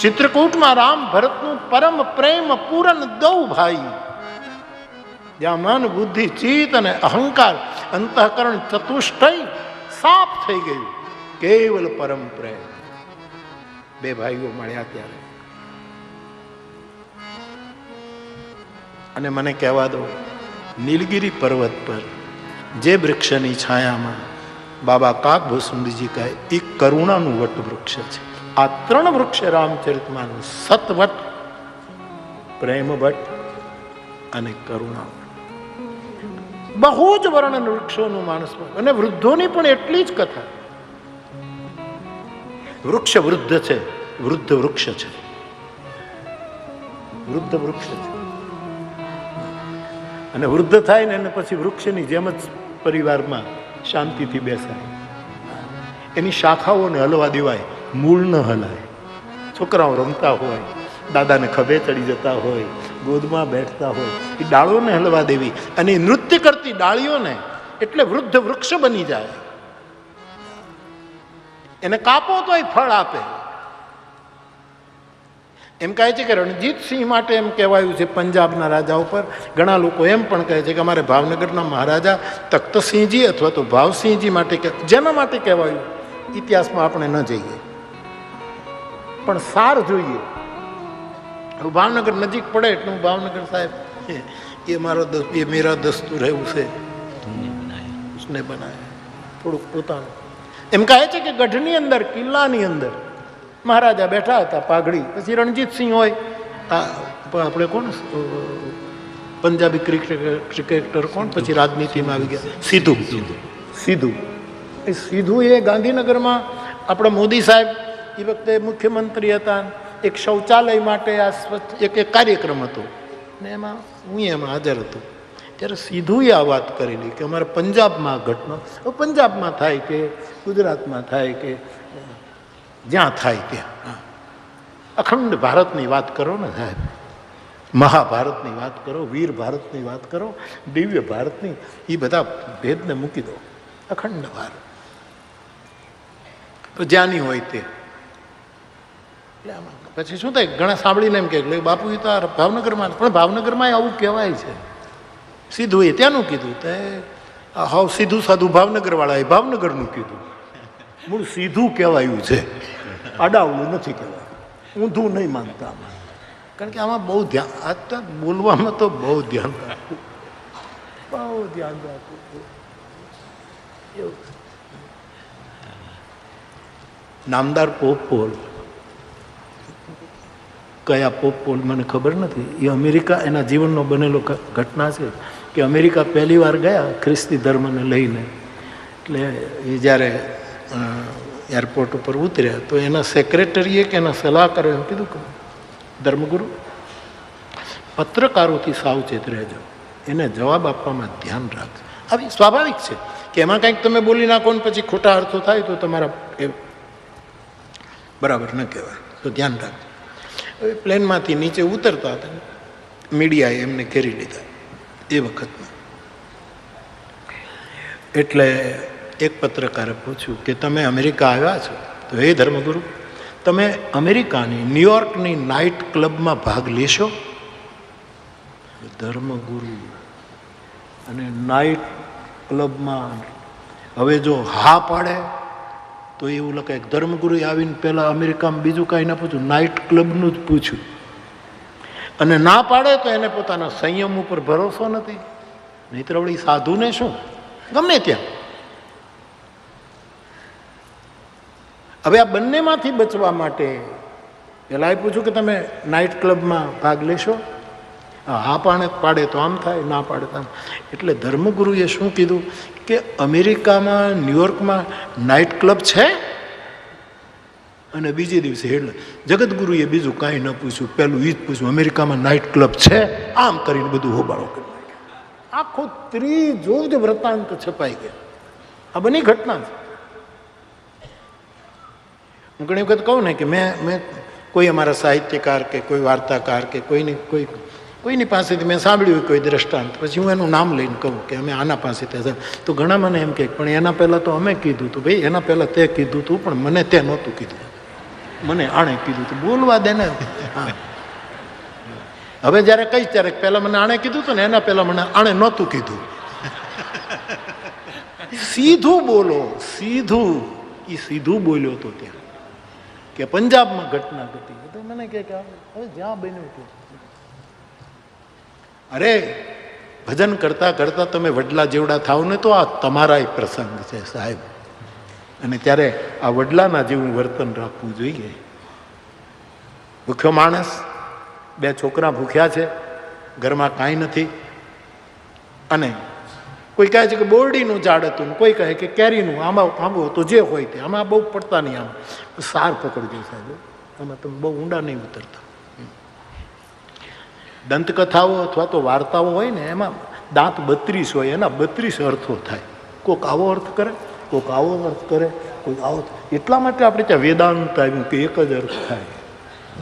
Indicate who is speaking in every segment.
Speaker 1: ચિત્રકૂટમાં રામ ભરતનું પરમ પ્રેમ પૂરન દઉં ભાઈ. જ્યાં મન બુદ્ધિ, ચિત્ત અને અહંકાર અંતઃકરણ ચતુષ્ટય સાફ થઈ ગયું. કેવલ પરમ પ્રેમ. બે ભાઈઓ મળ્યા ત્યારે. અને મને કહેવા દો, નીલગીરી પર્વત પર જે વૃક્ષની છાયામાં બાબા કાકભૂસુંદજી કહે એ કરુણાનું વટ વૃક્ષ છે. આ ત્રણ વૃક્ષ રામચરિતમાં સતવટ પ્રેમ વટ અને કરુણા બહુ જ વર્ણન વૃક્ષોનું માણસ અને વૃદ્ધોની પણ એટલી જ કથા. વૃક્ષ વૃદ્ધ છે, વૃદ્ધ વૃક્ષ છે. વૃદ્ધ વૃક્ષ છે. અને વૃદ્ધ થાય ને એને પછી વૃક્ષની જેમ જ પરિવારમાં શાંતિથી બેસાય. એની શાખાઓને હલવા દેવાય. મૂળ ન હલાય. છોકરાઓ રમતા હોય, દાદાને ખભે ચડી જતા હોય, ગોદમાં બેઠતા હોય, એ ડાળોને હલવા દેવી અને નૃત્ય કરતી ડાળીઓને એટલે વૃદ્ધ વૃક્ષ બની જાય. એને કાપો તો એ ફળ આપે. એમ કહે છે કે રણજીતસિંહ માટે એમ કહેવાયું છે પંજાબના રાજા ઉપર. ઘણા લોકો એમ પણ કહે છે કે અમારે ભાવનગરના મહારાજા તખ્તસિંહજી અથવા તો ભાવસિંહજી માટે જેના માટે કહેવાયું. ઇતિહાસમાં આપણે ન જઈએ. પણ સાર જોઈએ. ભાવનગર નજીક પડે એટલે હું ભાવનગર સાહેબ એ મારો એ મેરા દસ્તુર એવું છે ઉસને બનાવે થોડુંક પોતાનું. એમ કહે છે કે ગઢની અંદર કિલ્લાની અંદર મહારાજા બેઠા હતા પાઘડી. પછી રણજીતસિંહ હોય. આપણે કોણ? પંજાબી ક્રિકેટ ક્રિકેટર કોણ? પછી રાજનીતિમાં આવી ગયા. સીધું સીધું સીધું એ સીધું એ ગાંધીનગરમાં આપણા મોદી સાહેબ એ વખતે મુખ્યમંત્રી હતા. એક શૌચાલય માટે આ સ્વચ્છ, એક એક કાર્યક્રમ હતો. ને એમાં હું એમાં હાજર હતો. ત્યારે સીધું આ વાત કરેલી કે અમારે પંજાબમાં ઘટના પંજાબમાં થાય કે, ગુજરાતમાં થાય કે, જ્યાં થાય ત્યાં. અખંડ ભારતની વાત કરો ને સાહેબ. મહાભારતની વાત કરો, વીર ભારતની વાત કરો, દિવ્ય ભારતની એ બધા ભેદને મૂકી દો. અખંડ ભારત. તો જ્યાંની હોય તે. એટલે આમાં પછી શું થાય? ઘણા સાંભળીને એમ કે બાપુ, એ તો આ ભાવનગરમાં પણ ભાવનગરમાં આવું કહેવાય છે. સીધું એ, ત્યાંનું કીધું. તે હાવ સીધું સાધું ભાવનગરવાળાએ ભાવનગરનું કીધું. મૂળ સીધું કહેવાયું છે. અડાવડું નથી કહેવાયું. ઊંધું નહીં માનતા આમાં. કારણ કે આમાં બહુ ધ્યાન તો બોલવામાં તો બહુ ધ્યાન રાખવું. બહુ ધ્યાન રાખવું. એવું. નામદાર પોપોલ કયા પોપ પોલ, મને ખબર નથી. એ અમેરિકા, એના જીવનનો બનેલો ઘટના છે કે અમેરિકા પહેલી વાર ગયા ખ્રિસ્તી ધર્મને લઈને. એટલે એ જ્યારે એરપોર્ટ ઉપર ઉતર્યા, તો એના સેક્રેટરીએ કે એના સલાહકારો એમ કીધું કે, ધર્મગુરુ, પત્રકારોથી સાવચેત રહેજો. એને જવાબ આપવામાં ધ્યાન રાખજો. આવી સ્વાભાવિક છે કે એમાં કંઈક તમે બોલી નાખો ને પછી ખોટા અર્થો થાય તો તમારા એ બરાબર ન કહેવાય. તો ધ્યાન રાખજો. હવે પ્લેનમાંથી નીચે ઉતરતા હતા. મીડિયાએ એમને ઘેરી લીધા. એ વખતમાં એટલે એક પત્રકારે પૂછ્યું કે, તમે અમેરિકા આવ્યા છો? તો, હે ધર્મગુરુ, તમે અમેરિકાની, ન્યુયોર્કની નાઇટ ક્લબમાં ભાગ લેશો? ધર્મગુરુ, અને નાઇટ ક્લબમાં હવે જો હા પાડે તો એવું લખાય ધર્મગુરુએ આવીને પહેલાં અમેરિકામાં બીજું કાંઈ ન પૂછ્યું. નાઇટ ક્લબનું જ પૂછ્યું. અને ના પાડે તો એને પોતાના સંયમ ઉપર ભરોસો નથી. નહીતર વળી સાધુને શું? ગમે ત્યાં. હવે આ બંનેમાંથી બચવા માટે પહેલાં એ પૂછ્યું કે તમે નાઇટ ક્લબમાં ભાગ લેશો? હા હા પાડે તો આમ થાય, ના પાડે તો આમ. એટલે ધર્મગુરુએ શું કીધું? કે અમેરિકામાં, ન્યુયોર્કમાં નાઇટ ક્લબ છે? અને બીજે દિવસે હેડલા જગતગુરુએ બીજું કાંઈ ન પૂછ્યું. પહેલું એ જ પૂછ્યું, અમેરિકામાં નાઇટ ક્લબ છે? આમ કરીને બધું હોબાળો કરી આખો ત્રીજો જ વૃત્તાંત છપાઈ ગયો. આ બની ઘટના છે હું ઘણી વખત કહું ને કે મેં મેં કોઈ અમારા સાહિત્યકાર કે કોઈ વાર્તાકાર કે કોઈને કોઈ કોઈની પાસેથી મેં સાંભળ્યું કોઈ દ્રષ્ટાંત. પછી હું એનું નામ લઈને કહું કે અમે આના પાસેથી ત્યાં તો ઘણા મને એમ કહે પણ એના પહેલાં તો અમે કીધું હતું ભાઈ, એના પહેલાં તે કીધું હતું પણ મને તે નહોતું કીધું. મને આણે કીધું તું. બોલવા દે ને. હવે જ્યારે કહીશ ત્યારે પહેલાં મને આણે કીધું હતું ને, એના પહેલા મને આણે નહોતું કીધું. સીધું બોલો, સીધું. એ સીધું બોલ્યો તો ત્યાં. કે પંજાબમાં ઘટના ઘટી. તો મને કહે કે, હવે જ્યાં બન્યું ત્યાં. અરે, ભજન કરતાં કરતાં તમે વડલા જેવડા થાવ ને તો આ તમારા પ્રસંગ છે સાહેબ. અને ત્યારે આ વડલાના જેવું વર્તન રાખવું જોઈએ. ભૂખ્યો માણસ, બે છોકરા ભૂખ્યા છે, ઘરમાં કાંઈ નથી. અને કોઈ કહે છે કે બોરડીનું ઝાડ હતું કોઈ કહે કે કેરીનું, આમાં આંબો તો જે હોય તે, આમાં બહુ પડતા નહીં આમ. સાર પકડજો સાહેબ. આમાં તમે બહુ ઊંડા નહીં ઉતરતા. દંતકથાઓ અથવા તો વાર્તાઓ હોય ને, એમાં દાંત બત્રીસ હોય, એના બત્રીસ અર્થો થાય. કોઈક આવો અર્થ કરે કોઈક આવો અર્થ કરે કોઈક આવો એટલા માટે આપણે ત્યાં વેદાંત આવ્યું કે એક જ અર્થ થાય.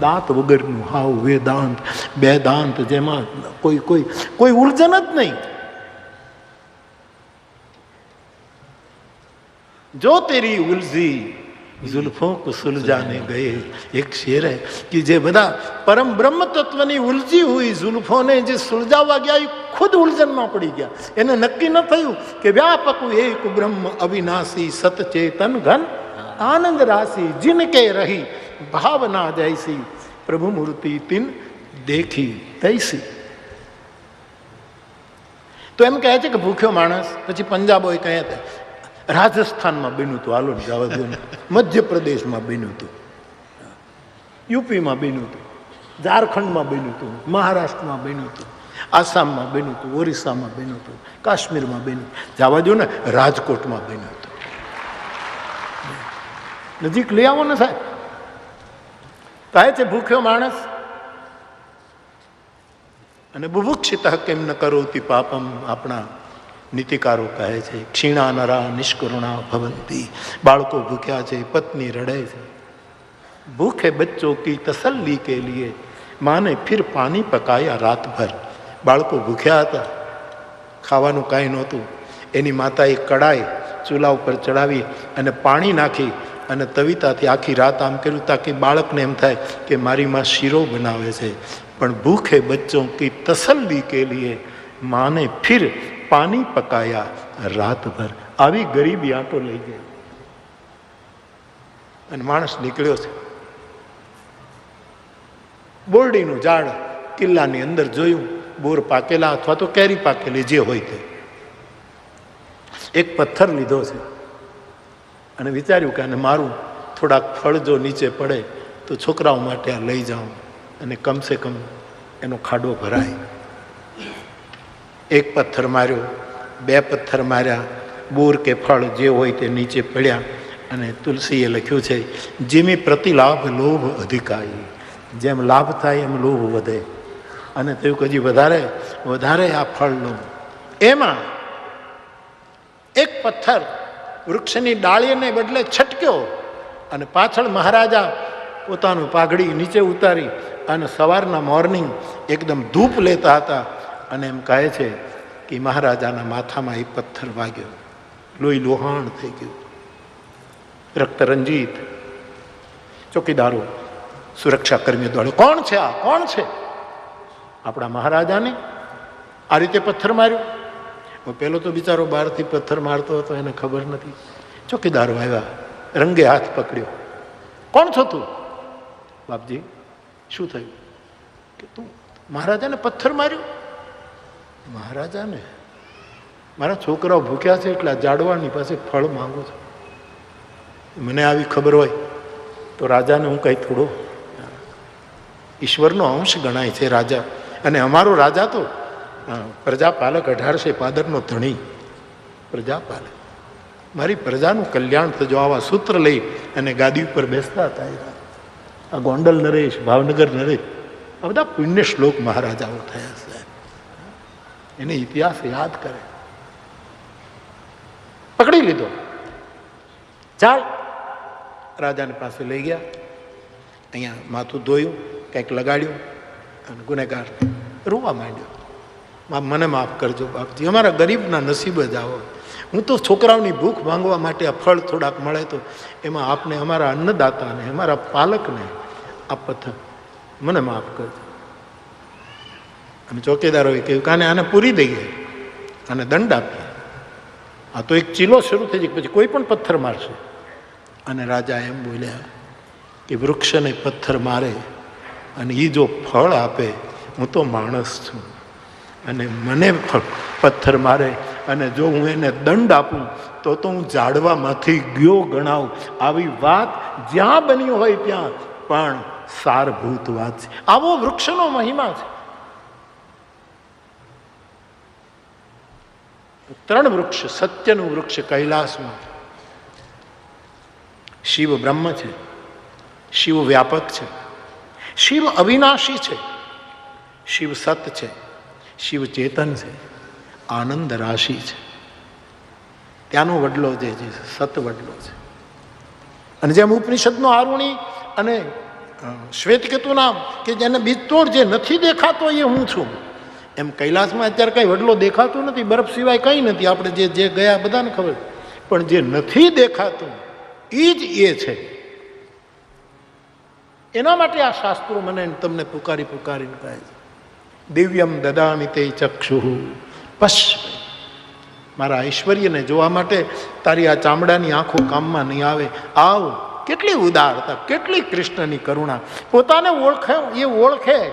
Speaker 1: દાંત વગરનું હાવ વેદાંત. બે દાંત જેમાં કોઈ કોઈ કોઈ ઉર્જન જ નહીં. જો તેરી ઉલઝી જુલ્ફો કો જાને ગયે. એક શેર હે કે જે બધા પરમ બ્રહ્મ તત્વની ઉલજી હોય જુલ્ફોને જે સુલજાવવા ગયા, એ ખુદ ઉલઝનમાં પડી ગયા. એને નક્કી ન થયું કે વ્યાપક એક બ્રહ્મ અવિનાશી સતચેતન ઘન આનંદ રાશિ જિનકે રહી, ભાવના જયસી પ્રભુ મૂર્તિ તિન દેખી તૈસી. તો એમ કહે છે કે ભૂખ્યો માણસ, પછી પંજાબો કહે હતા રાજસ્થાનમાં બન્યું હતું હાલો જવા દો મધ્યપ્રદેશમાં બન્યું હતું યુપીમાં બન્યું હતું ઝારખંડમાં બન્યું હતું મહારાષ્ટ્રમાં બન્યું હતું આસામમાં બન્યું હતું ઓરિસ્સામાં બન્યું હતું કાશ્મીરમાં બન્યું જવા દો ને, રાજકોટમાં બન્યું હતું નજીક લઈ આવો ને સાહેબ. કહે છે ભૂખ્યો માણસ? અને બુભુક્ષિતા કેમ ન કરોતી પાપમ આપણા નીતિકારો કહે છે, ક્ષીણા નરા નિષ્કરુણા ભવંતી. બાળકો ભૂખ્યા છે, પત્ની રડે છે. ભૂખે બચ્ચો કી તસલ્લી કે લીએ, માને ફિર પાણી પકાયા રાતભર. બાળકો ભૂખ્યા હતા, ખાવાનું કાંઈ નહોતું. એની માતાએ કડાઈ ચૂલા ઉપર ચડાવી અને પાણી નાખી અને તવિતાથી આખી રાત આમ કર્યું તાકી બાળકને એમ થાય કે મારી માં શીરો બનાવે છે. પણ ભૂખે બચ્ચો કી તસલ્લી કે લીએ, માને ફિર પાણી પકાયા રાત ભર આવી ગરીબી આંટો લઈ ગયો અને માણસ નીકળ્યો છે. બોરડીનું ઝાડ કિલ્લાની અંદર જોયું, બોર પાકેલા અથવા તો કેરી પાકેલી, જે હોય તે. એક પથ્થર લીધો છે. અને વિચાર્યું કે આને મારું થોડાક ફળ જો નીચે પડે, તો છોકરાઓ માટે આ લઈ જાઉં. અને કમસે કમ એનો ખાડો ભરાય. એક પથ્થર માર્યો, બે પથ્થર માર્યા, બોર કે ફળ જે હોય તે નીચે પડ્યા અને તુલસીએ લખ્યું છે, જેમી પ્રતિલાભ લોભ અધિકારી. જેમ લાભ થાય એમ લોભ વધે. અને તેવું કજી વધારે વધારે આ ફળ લો એમાં એક પથ્થર વૃક્ષની ડાળીને બદલે છટક્યો અને પાછળ મહારાજા પોતાનું પાઘડી નીચે ઉતારી અને સવારના મોર્નિંગ એકદમ ધૂપ લેતા હતા. અને એમ કહે છે કે મહારાજાના માથામાં એ પથ્થર વાગ્યો. લોહી લોહાણ થઈ ગયું. રક્ત રંજીત. ચોકીદારો સુરક્ષા કર્મીઓ દોડે, કોણ છે આ? કોણ છે? આપણા મહારાજાને આ રીતે પથ્થર માર્યો. પેલો તો બિચારો બહારથી પથ્થર મારતો હતો, એને ખબર નથી. ચોકીદારો આવ્યા, રંગે હાથ પકડ્યો. કોણ છો તું? બાપજી, શું થયું? કે તું મહારાજાને પથ્થર માર્યો? મહારાજાને, મારા છોકરાઓ ભૂખ્યા છે એટલે આ જાડવાની પાસે ફળ માગું છું. મને આવી ખબર હોય તો રાજાને હું કંઈ થોડો ઈશ્વરનો અંશ ગણાય છે રાજા. અને અમારો રાજા તો પ્રજાપાલક અઢારસે પાદરનો ધણી, પ્રજાપાલક. મારી પ્રજાનું કલ્યાણ થજો, આવા સૂત્ર લઈ અને ગાદી ઉપર બેસતા હતા આ ગોંડલ નરેશ, ભાવનગર નરેશ, આ બધા પુણ્ય શ્લોક મહારાજાઓ થયા છે. એને ઇતિહાસ યાદ કરે. પકડી લીધો. ચાલ. રાજાને પાસે લઈ ગયા. અહીંયા માથું ધોયું, કંઈક લગાડ્યું અને ગુનેગાર રોવા માંડ્યો. બાપ, મને માફ કરજો બાપજી, અમારા ગરીબના નસીબ જ આવો. હું તો છોકરાઓની ભૂખ ભાંગવા માટે આ ફળ થોડાક મળે તો એમાં આપને, અમારા અન્નદાતાને, અમારા પાલકને આ પથક મને માફ કરજો. અને ચોકીદારોએ કહ્યું, કાને આને પૂરી દઈએ અને દંડ આપીએ. આ તો એક ચીલો શરૂ થઈ જાય પછી કોઈ પણ પથ્થર મારશે. અને રાજા એમ બોલ્યા કે વૃક્ષને પથ્થર મારે અને એ જો ફળ આપે, હું તો માણસ છું. અને મને પથ્થર મારે અને જો હું એને દંડ આપું, તો તો હું ઝાડવામાંથી ગયો ગણાવું. આવી વાત જ્યાં બની હોય ત્યાં, પણ સારભૂત વાત છે. આવો વૃક્ષનો મહિમા છે. ત્રણ વૃક્ષ, સત્યનું વૃક્ષ કૈલાસમાં. શિવ બ્રહ્મ છે. શિવ વ્યાપક છે. શિવ અવિનાશી છે. શિવ સત છે. શિવ ચેતન છે. આનંદ રાશિ છે. ત્યાંનો વડલો જે છે, સત વડલો છે. અને જેમ ઉપનિષદનો આરુણી અને શ્વેતકેતુના કે જેને બીજતોડ જે નથી દેખાતો એ હું છું. એમ કૈલાસમાં અત્યારે કંઈ વડલો દેખાતો નથી, બરફ સિવાય કંઈ નથી, આપણે જે જે ગયા બધાને ખબર. પણ જે નથી દેખાતું એ જ એ છે. એના માટે આ શાસ્ત્રો મને તમને પુકારી પુકારીને કહે છે. દિવ્યમ દદામી તે ચક્ષુ. પશ મારા ઐશ્વર્યને જોવા માટે તારી આ ચામડાની આંખો કામમાં નહીં આવે. આવ. કેટલી ઉદારતા, કેટલી કૃષ્ણની કરુણા. પોતાને ઓળખે, એ ઓળખે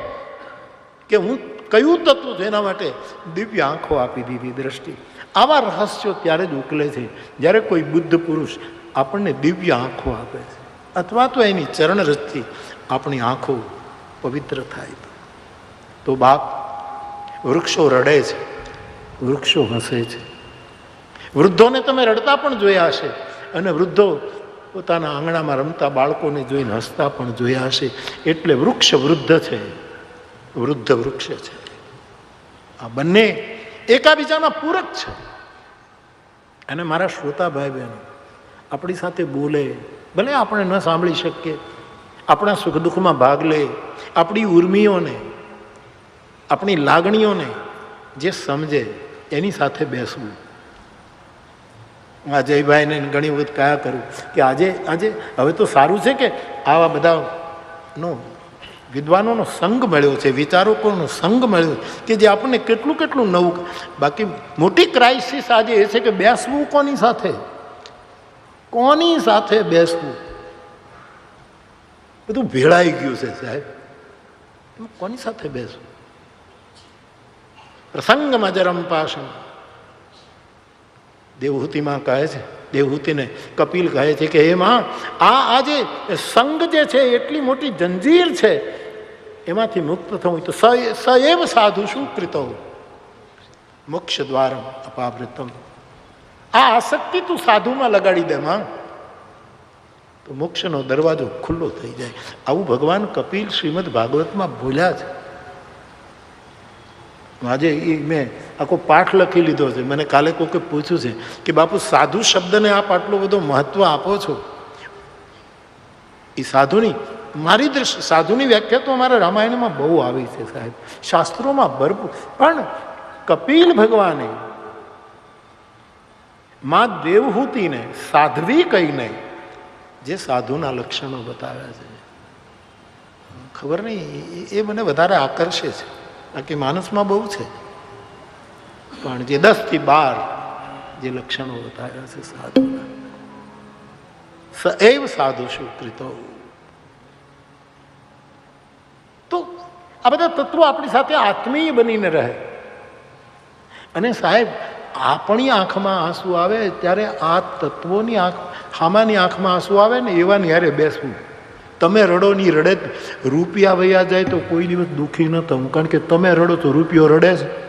Speaker 1: કે હું કયું તત્વ છે એના માટે? દિવ્ય આંખો આપી દીધી દ્રષ્ટિ. આવા રહસ્યો ત્યારે જ ઉકલે છે. જ્યારે કોઈ બુદ્ધ પુરુષ આપણને દિવ્ય આંખો આપે છે. અથવા તો એની ચરણરજથી આપણી આંખો પવિત્ર થાય તો. બાપ, વૃક્ષો રડે છે. વૃક્ષો હસે છે. વૃદ્ધોને તમે રડતા પણ જોયા હશે. અને વૃદ્ધો પોતાના આંગણામાં રમતા બાળકોને જોઈને હસતા પણ જોયા હશે. એટલે વૃક્ષ વૃદ્ધ છે. વૃદ્ધ વૃક્ષ છે. આ બંને એકાબીજાના પૂરક છે. અને મારા શ્રોતા ભાઈ બહેનો આપણી સાથે બોલે, ભલે આપણે ન સાંભળી શકીએ, આપણા સુખ દુઃખમાં ભાગ લે, આપણી ઉર્મિઓને, આપણી લાગણીઓને જે સમજે, એની સાથે બેસવું. આ જયભાઈને ઘણી વખત કયા કરું કે આજે આજે હવે તો સારું છે કે આવા બધાનો વિદ્વાનોનો સંગ મળ્યો છે, વિચારકોનો સંગ મળ્યો કે જે આપણને કેટલું કેટલું નવું બાકી મોટી ક્રાઇસિસ આજે એ છે કે બેસવું કોની સાથે? કોની સાથે બેસવું? બધું ભેળાઈ ગયું છે સાહેબ. કોની સાથે બેસવું પ્રસંગમાં જરમ પાસમ દેવહૂતિમાં કહે છે, દેવહૂતિને કપિલ કહે છે કે એમાં આ આજે સંઘ જે છે, એટલી મોટી જંજીર છે એમાંથી મુક્ત થવું તો સ સએવ સાધુ શું કૃતો. મોક્ષ દ્વારમ અપાવૃતમ. આ આસક્તિ તું સાધુમાં લગાડી દે માં. તો મોક્ષનો દરવાજો ખુલ્લો થઈ જાય. આવું ભગવાન કપિલ શ્રીમદ ભાગવતમાં બોલ્યા છે. આજે એ મેં આખો પાઠ લખી લીધો છે. મને કાલે કોકે પૂછ્યું છે કે બાપુ, સાધુ શબ્દને આપ આટલો બધો મહત્વ આપો છો? એ સાધુની મારી દ્રષ્ટિ, સાધુની વ્યાખ્યા તો અમારા રામાયણમાં બહુ આવી છે સાહેબ. શાસ્ત્રોમાં ભરપૂર. પણ કપિલ ભગવાને માં દેવહૂતિને સાધ્વી કહીને જે સાધુના લક્ષણો બતાવ્યા છે. ખબર નહીં, એ- મને વધારે આકર્ષે છે. બાકી માણસમાં બહુ છે. પણ જે દસથી બાર જે લક્ષણો બતાવ્યા છે સાધુના. એવ સાધુ શું તો આ બધા તત્વો આપણી સાથે આત્મીય બનીને રહે. અને સાહેબ, આપણી આંખમાં આંસુ આવે ત્યારે આ તત્વોની આંખ, હામાની આંખમાં આંસુ આવે ને એવાની યારે બેસવું. તમે રડો ની રડે. રૂપિયા વયા જાય તો કોઈ દિવસ દુઃખી ન થવું. કારણ કે તમે રડો તો રૂપિયો રડે છે